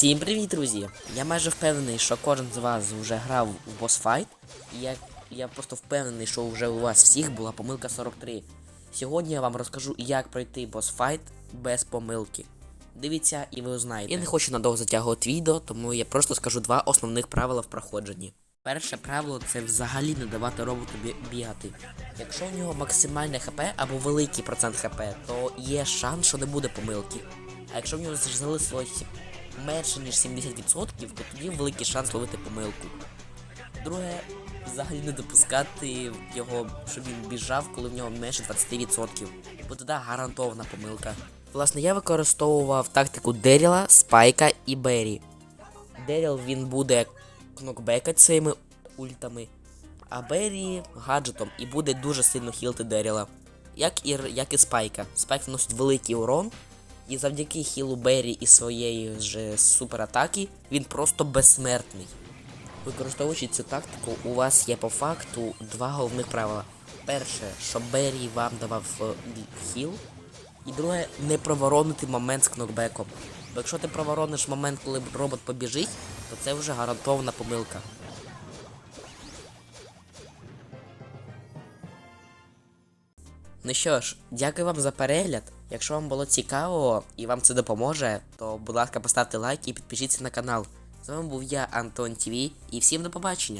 Всім привіт, друзі! Я майже впевнений, що кожен з вас вже грав в босфайт. І я, я просто впевнений, що вже у вас всіх була помилка 43. Сьогодні я вам розкажу, як пройти босфайт без помилки. Дивіться і ви узнаєте. Я не хочу надовго затягувати відео, тому я просто скажу два основних правила в проходженні. Перше правило це взагалі не давати роботу бі- бігати. Якщо у нього максимальне хп або великий процент хп, то є шанс, що не буде помилки. А якщо в нього залишилось менше ніж 70%, то тоді великий шанс ловити помилку. Друге, взагалі не допускати його, щоб він біжав, коли в нього менше 20%, бо тоді гарантована помилка. Власне, я використовував тактику Деріла, Спайка і Беррі. Деріл він буде кнокбекати своїми ультами, а Беррі гаджетом і буде дуже сильно хілити Деріла. Як і, як і Спайка. Спайк наносить великий урон, і завдяки хілу Беррі і своєї ж суператаки він просто безсмертний. Використовуючи цю тактику, у вас є по факту два головних правила. Перше, щоб Беррі вам давав е, хіл, і друге, не проворонити момент з кнокбеком. Бо якщо ти проворониш момент, коли робот побіжить, то це вже гарантована помилка. Ну що ж, дякую вам за перегляд. Якщо вам було цікаво і вам це допоможе, то будь ласка поставте лайк і підпишіться на канал. З вами був я, Антон ТВ, і всім до побачення.